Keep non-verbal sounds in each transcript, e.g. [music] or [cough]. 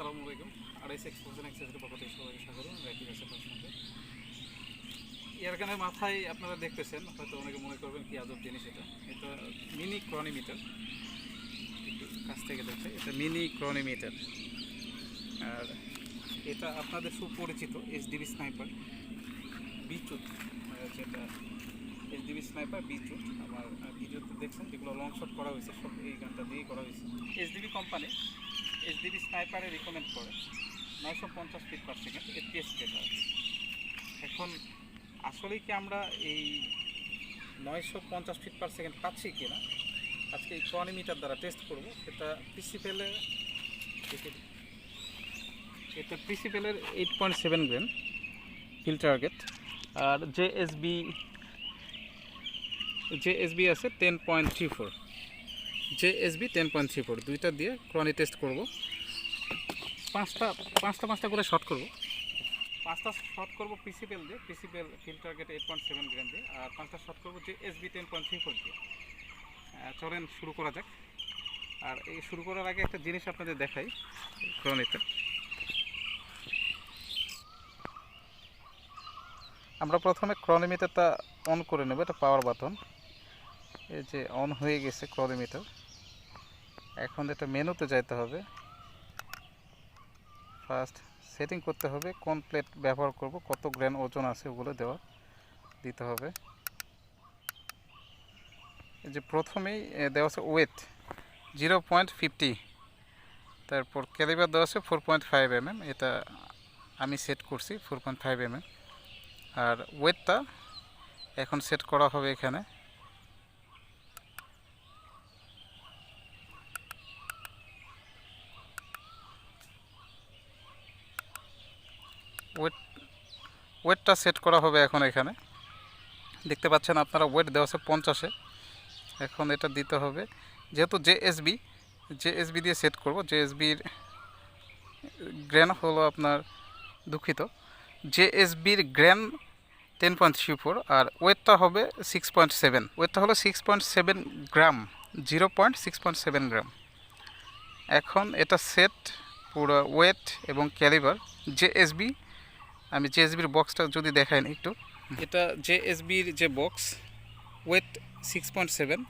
আসসালামু আলাইকুম। আড়াইশ এক্সপোজেন এক্সেসের পক্ষ থেকে সবাইকে স্বাগত। রাকিব আছে মাথায় আপনারা দেখতেছেন হয়তো অনেকে মনে করবেন কি আজব জিনিস এটা। এটা মিনি ক্রনিমিটার কাছ থেকে দেখছে এটা মিনি ক্রনিমিটার আর এটা আপনাদের সুপরিচিত এইচডিবি স্নাইপার আহ, যেটা এইচডিবি স্নাইপার বিচুত আমার ভিডিওতে দেখছেন যেগুলো লং শট করা হয়েছে সব এই গানটা দিয়েই করা হয়েছে। এইচডিবি কোম্পানি এইচডিবি স্নাইপারে রিকমেন্ড করে। নয়শো পঞ্চাশ ফিট পার সেকেন্ড এপিএস যেটা এখন আসলে কি আমরা এই নয়শো পঞ্চাশ ফিট পার সেকেন্ড পাচ্ছি কি না? আজকে এই ক্রনিমিটার দ্বারা টেস্ট করব। এটা প্রিন্সিপেলে এটা প্রিন্সিপেলের eight point seven grain fill target আর J S B J S B আছে ten point three four J S B ten point three four দুইটা দিয়ে ক্রনি টেস্ট করব। পাঁচটা পাঁচটা পাঁচটা করে শর্ট করব। পাঁচটা শর্ট করব প্রিন্সিপেল দিয়ে principal fill target eight point seven gram দিয়ে, আর পাঁচটা শর্ট করব যে S B ten point three four দিয়ে। চলেন শুরু করা যাক। আর এই শুরু করার আগে একটা জিনিস আপনাদের দেখাই ক্রনিতে আমরা প্রথমে ক্রনিমিটারটা অন করে নেব, এটা পাওয়ার বাটন এই যে অন হয়ে গেছে ক্রনিমিটার এখন এটা মেনুতে যাইতে হবে। ফার্স্ট সেটিং করতে হবে, কোন প্লেট ব্যবহার করব, কত গ্রাম ওজন আছে ওগুলো দেওয়া, দিতে হবে। যে প্রথমেই দেওয়া আছে ওয়েট জিরো পয়েন্ট ফিফটি তারপর ক্যালিবার দেওয়া আছে ফোর পয়েন্ট ফাইভ এমএম এটা আমি সেট করছি four point five M M আর ওয়েটটা এখন সেট করা হবে এখানে। ওয়েট ওয়েটটা সেট করা হবে এখন এখানে। দেখতে পাচ্ছেন আপনারা ওয়েট দেওয়া আছে পঞ্চাশে। এখন এটা দিতে হবে। যেহেতু জেএসবি জেএসবি দিয়ে সেট করব। জেএসবির গ্র্যান হলো আপনার দুঃখিত। জেএসবির grain ten point three four আর ওয়েটটা হবে সিক্স পয়েন্ট সেভেন ওয়েটটা হলো six point seven gram zero point six point seven gram এখন এটা সেট পুরো ওয়েট এবং ক্যালিবার জেএসবি আমি জেএসবির বক্সটা যদি দেখাই একটু। এটা জেএসবির যে box weight six point seven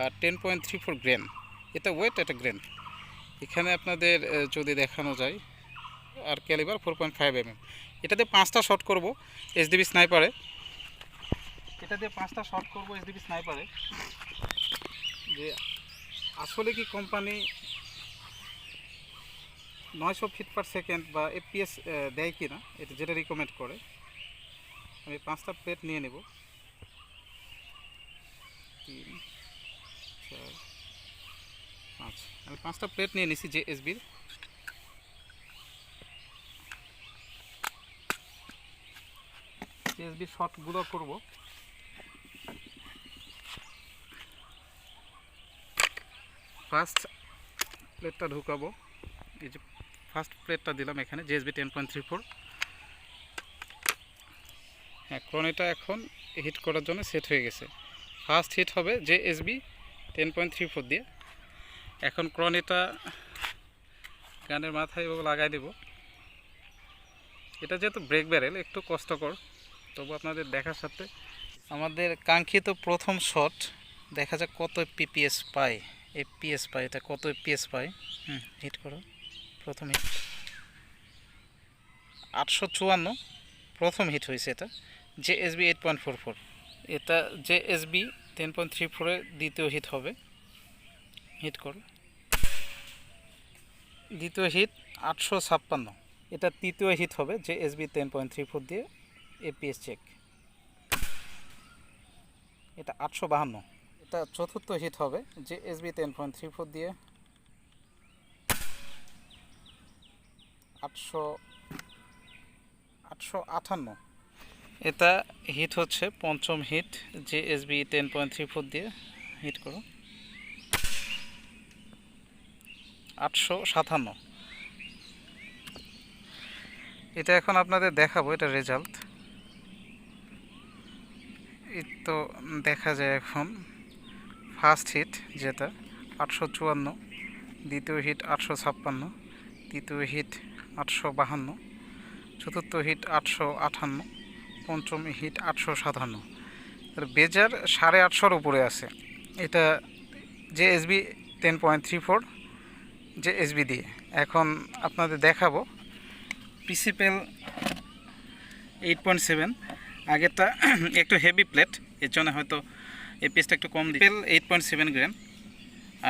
আর ten point three four grain এটা ওয়েট এটা গ্রেন এখানে আপনাদের যদি দেখানো যায়, আর calibre four point five MM এটাতে পাঁচটা শট করব এইচডিবি স্নাইপারে এটা দিয়ে পাঁচটা শট করব এইচডিবি স্নাইপারে যে আসলে কি কোম্পানি নয়শো ফিট পার সেকেন্ড বা এপিএস দেয় কি না এটা যেটা রিকমেন্ড করে, আমি পাঁচটা প্লেট নিয়ে নেব। তিন, চার, পাঁচ, আমি পাঁচটা প্লেট নিয়ে নিছি যে এসবির এসবি শটগুলো করব। ফার্স্ট প্লেটটা ঢুকাবো। এই যে ফার্স্ট প্লেটটা দিলাম এখানে JSB ten point three four হ্যাঁ ক্রনিটা এখন হিট করার জন্য সেট হয়ে গেছে। ফার্স্ট হিট হবে JSB ten point three four দিয়ে। এখন ক্রনিটা গানের মাথায় লাগাই দেব। এটা যেহেতু ব্রেক ব্যারেল একটু কষ্টকর। তবু আপনাদের দেখার সাথে আমাদের কাঙ্ক্ষিত প্রথম শট দেখা যাক কত পিপিএস পায়। এপিএস পায়, এটা কত এপিএস পায়? হুম হিট করো। প্রথম হিট আটশো চুয়ান্ন প্রথম হিট হয়েছে এটা, J SB eight point four four এটা J SB ten point three ফোরে দ্বিতীয় হিট হবে। হিট করো। দ্বিতীয় হিট আটশো ছাপ্পান্ন। এটা তৃতীয় হিট হবে যে SB ten point three four দিয়ে এপিএস চেক এটা আটশো বাহান্ন। এটা চতুর্থ হিট হবে যে SB ten point three four দিয়ে আটশো আটশো আটান্ন এটা হিট হচ্ছে, পঞ্চম হিট যে SB ten point three four দিয়ে হিট করো। আটশো সাতান্ন। এটা এখন আপনাদের দেখাবো, এটা রেজাল্ট তো দেখা যায় এখন ফার্স্ট হিট যেটা, আটশো চুয়ান্ন, দ্বিতীয় হিট আটশো ছাপ্পান্ন, তৃতীয় হিট আটশো বাহান্ন, চতুর্থ হিট আটশো আটান্ন, পঞ্চম হিট আটশো সাতান্ন। বেজার সাড়ে আটশোর উপরে আছে। এটা যে SB ten point three four যে এসবি দিয়ে। এখন আপনাদের দেখাবো পিসিপেল এইট পয়েন্ট সেভেন। আগেরটা [clears throat] একটু হেভি প্লেট এর জন্য হয়তো এই পিসটা একটু কম দিই। এইট পয়েন্ট সেভেন গ্রাম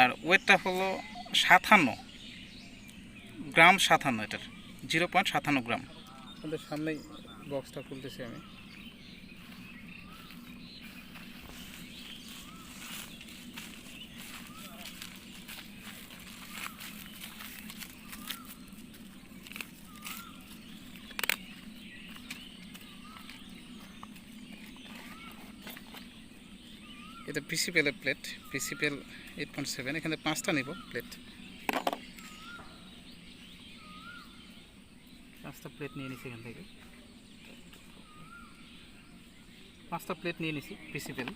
আর ওয়েটটা হলো সাতান্ন, গ্রাম সাতান্ন এটার। জিরো পয়েন্ট সাতান্ন গ্রাম। আমাদের সামনেই বক্সটা খুলতেছি আমি। এটা প্রিসিপেলের plate principal eight point seven এখানে পাঁচটা নিব প্লেট পাঁচটা প্লেট নিয়ে নিছি এখান থেকে। পাঁচটা প্লেট নিয়ে নিছি প্রিসিপেল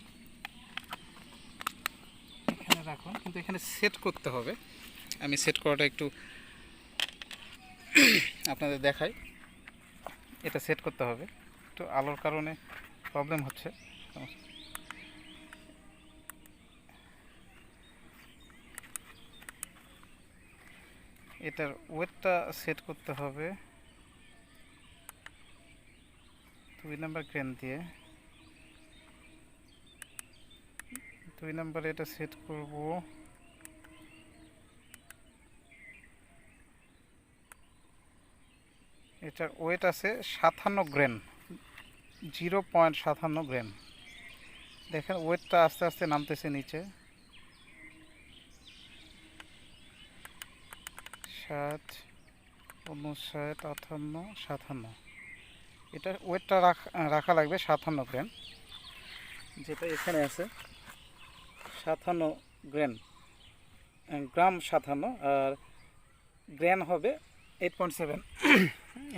এখানে রাখো, কিন্তু এখানে সেট করতে হবে। আমি সেট করাটা একটু আপনাদের দেখাই। এটা সেট করতে হবে। একটু আলোর কারণে প্রবলেম হচ্ছে। এটার ওয়েটটা সেট করতে হবে। দুই নাম্বার ক্রেন দিয়ে। দুই নাম্বার এটা সেট করব। এটার ওয়েট আছে সাতান্ন গ্রেন জিরো পয়েন্ট সাতান্ন গ্রেন দেখেন ওয়েটটা আস্তে আস্তে নামতেছে নিচে। ষাট উনষাট আটান্ন সাতান্ন। এটা ওয়েটটা রাখা লাগবে সাতান্ন গ্রাম। যেটা এখানে আছে, সাতান্ন গ্রাম। গ্রাম সাতান্ন, আর গ্রান হবে এইট পয়েন্ট সেভেন।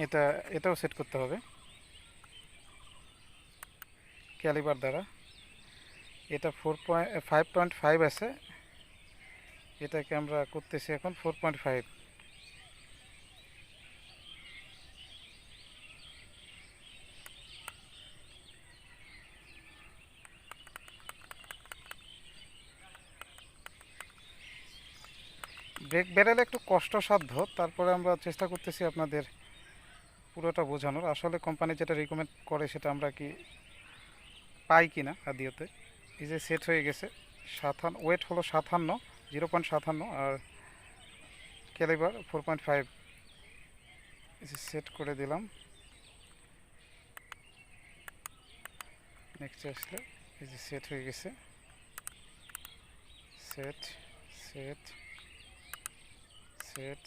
এটা, এটাও সেট করতে হবে। ক্যালিবার দ্বারা। এটা four point, five point five আছে। এটাকে আমরা করতেছি এখন ফোর পয়েন্ট ফাইভ। ব্রেক বেরেলে একটু কষ্টসাধ্য, তারপরে আমরা চেষ্টা করতেছি আপনাদের পুরোটা বোঝানোর। আসলে কোম্পানি যেটা রিকমেন্ড করে সেটা আমরা কি পাই কি না আদিওতে। এই যে সেট হয়ে গেছে সাতান্ন ওয়েট হলো সাতান্ন জিরো পয়েন্ট সাতান্ন, আর calibre four point five set করে দিলাম। নেক্সট আসলে এই যে সেট হয়ে গেছে। Set set set.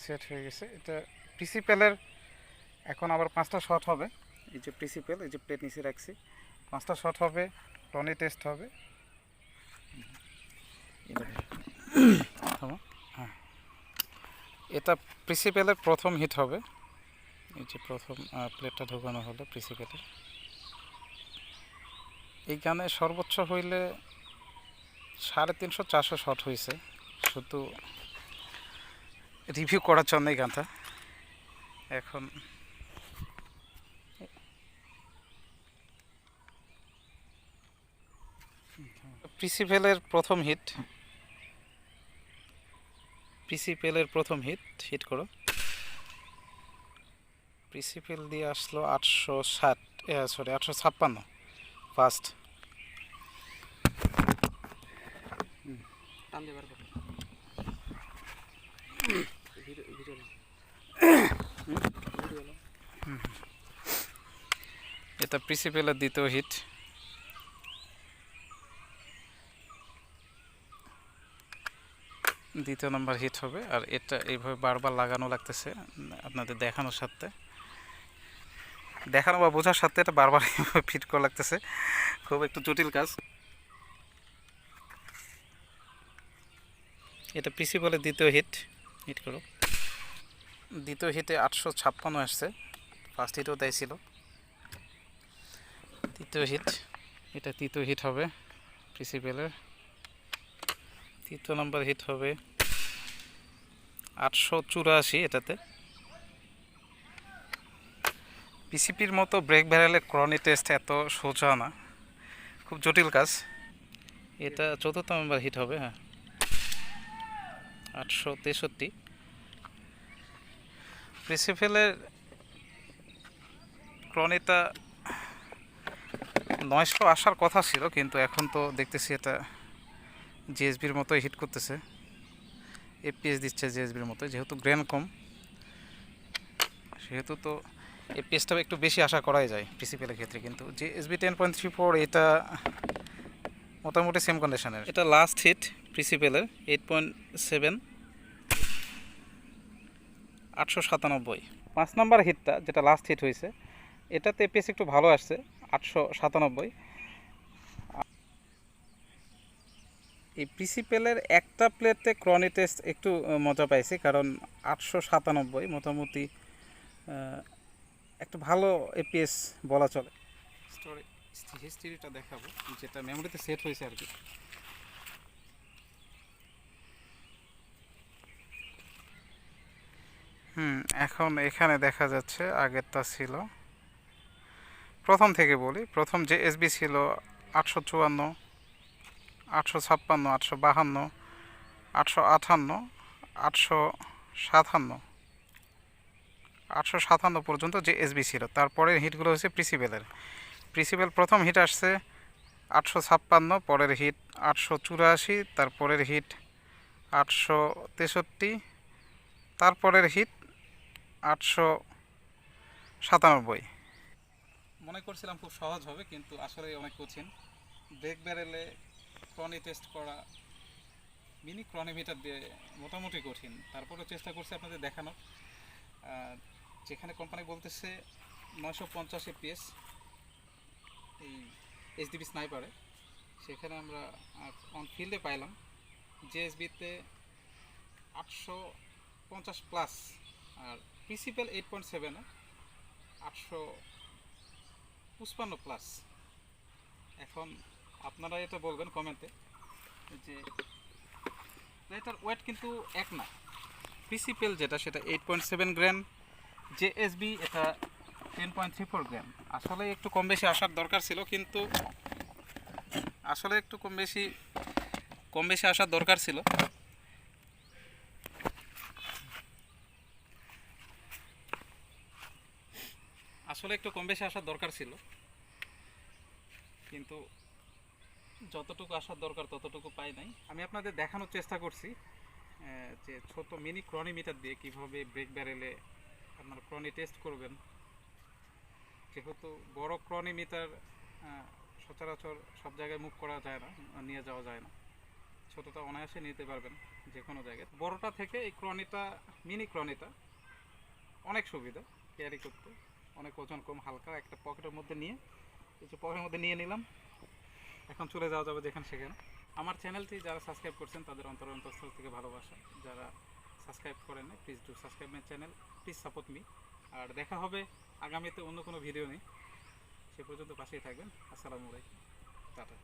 সেট হয়ে গেছে। এটা প্রিন্সিপালের এখন আবার পাঁচটা শট হবে। এই যে প্রিন্সিপাল এই যে প্লেট নিচে রাখছি। পাঁচটা শট হবে টনি টেস্ট হবে। হ্যাঁ। এটা প্রিন্সিপালের প্রথম হিট হবে। এই যে প্রথম প্লেটটা ঢোকানো হলো প্রিন্সিপালের এই গানে সর্বোচ্চ হইলে সাড়ে তিনশো, চারশো শট হয়েছে শুধু রিভিউ করার জন্য এই গানটা। এখন প্রিসিপেলের প্রথম হিট প্রিসিপেলের প্রথম হিট হিট করো। প্রিসিপেল দিয়ে আসলো আটশো ষাট সরি আটশো ছাপ্পান্ন। ফার্স্ট না এটা প্রিন্সিপালের দ্বিতীয় হিট। দ্বিতীয় নম্বর হিট হবে আর এটা এইভাবে বারবার লাগানো লাগতেছে আপনাদের দেখানোর সাথে। দেখানো বা বোঝার সাথে এটা বারবার ফিট [laughs] করা লাগতেছে। খুব একটু জটিল কাজ। এটা প্রিন্সিপালের দ্বিতীয় হিট হিট করো। দ্বিতীয় হিটে আটশো ছাপ্পান্ন আসছে। ফার্স্ট হিটও তাই ছিল। তৃতীয় হিট এটা তৃতীয় হিট হবে প্রিসিপেলের তৃতীয় নম্বর হিট হবে আটশো চুরাশি এটাতে। পিসিপির মতো ব্রেক ভ্যারেলে ক্রনি টেস্ট এত সোজা না। খুব জটিল কাজ। এটা চতুর্থ নম্বর হিট হবে হ্যাঁ। আটশো তেষট্টি। প্রিসিফেলের ক্রনিটা নয়শো আসার কথা ছিল, কিন্তু এখন তো দেখতেছি এটা জিএসবির মতোই হিট করতেছে। এপিএস দিচ্ছে জিএসবির মতো যেহেতু গ্রেন কম। সেহেতু তো এপিএসটাও একটু বেশি আশা করাই যায় পিসিপিএলের ক্ষেত্রে। কিন্তু JSB ten point three four এটা মোটামুটি সেম কন্ডিশনের এটা লাস্ট হিট প্রিসিপেলের এইট পয়েন্ট সেভেন আটশো সাতানব্বই। পাঁচ নাম্বার হিটটা যেটা লাস্ট হিট হয়েছে, এটাতে এপিএস একটু ভালো আসছে, আটশো সাতানব্বই। এই প্রিসিপেলের একটা প্লেটে ক্রনি টেস্ট একটু মজা পাইছি, কারণ আটশো সাতানব্বই মোটামুটি একটা ভালো এপিএস বলা চলে। স্টোরি হিস্ট্রিটা দেখাবো যেটা মেমোরিতে সেট হয়েছে আর কি। হুম এখন এখানে দেখা যাচ্ছে আগেরটা ছিল। প্রথম থেকে বলি প্রথম যে এসবি ছিল আটশো চুয়ান্ন আটশো ছাপ্পান্ন আটশো বাহান্ন আটশো আটান্ন আটশো সাতান্ন। আটশো সাতান্ন পর্যন্ত যে এসবি ছিল। তারপরের হিটগুলো হচ্ছে প্রিসিপেলের প্রিসিপেল প্রথম হিট আসছে আটশো ছাপ্পান্ন, পরের হিট আটশো চুরাশি, তারপরের হিট আটশো তেষট্টি, তারপরের হিট আটশো সাতানব্বই। মনে করছিলাম খুব সহজ হবে, কিন্তু আসলে অনেক কঠিন। ব্রেক ব্যারেলে ক্রনি টেস্ট করা, মিনি ক্রনিমিটার দিয়ে মোটামুটি কঠিন। তারপরে চেষ্টা করছি আপনাদের দেখানোর। যেখানে কোম্পানি বলতেছে নয়শো পঞ্চাশ এপিএস এই এইচডিবি স্নাইপারে সেখানে আমরা অন ফিল্ডে পাইলাম। জেএসবিতে আটশো পঞ্চাশ প্লাস আর প্রিন্সিপাল এইট পয়েন্ট সেভেনে আটশো পঁচপান্ন প্লাস এখন আপনারা এটা বলবেন কমেন্টে যে এটার ওয়েট কিন্তু এক না। প্রিন্সিপাল যেটা, সেটা eight point seven gram JSB এটা ten point three four gram আসলে একটু কম বেশি আসার দরকার ছিল, কিন্তু আসলে একটু কম বেশি কম বেশি আসার দরকার ছিল। আসলে একটু কম বেশি আসার দরকার ছিল, কিন্তু যতটুকু আসার দরকার ততটুকু পাই নাই। আমি আপনাদের দেখানোর চেষ্টা করছি যে ছোট মিনি ক্রনিমিটার দিয়ে কীভাবে ব্রেক ব্যারেলে আপনারা ক্রনি টেস্ট করবেন। যেহেতু বড় ক্রনিমিটার সচরাচর সব জায়গায় মুভ করা যায় না, নিয়ে যাওয়া যায় না। ছোটটা অনায়াসে নিতে পারবেন যে কোনো জায়গায়। বড়টা থেকে এই ক্রনিটা, মিনি ক্রনিটা অনেক সুবিধা ক্যারি করতে। অনেক ওজন কম, হালকা একটা পকেটের মধ্যে নিয়ে যে পকেটের মধ্যে নিয়ে নিলাম। এখন চলে যাওয়া যাবে যেখানে সেখানে। আমার চ্যানেলটি যারা সাবস্ক্রাইব করছেন তাদের অন্তর অন্তঃস্থল থেকে ভালোবাসা। যারা সাবস্ক্রাইব করেন please do subscribe my channel please support me আর দেখা হবে আগামীতে অন্য কোনো ভিডিও নেই সে পর্যন্ত পাশেই থাকবেন। আসসালামু আলাইকুম। টাটা।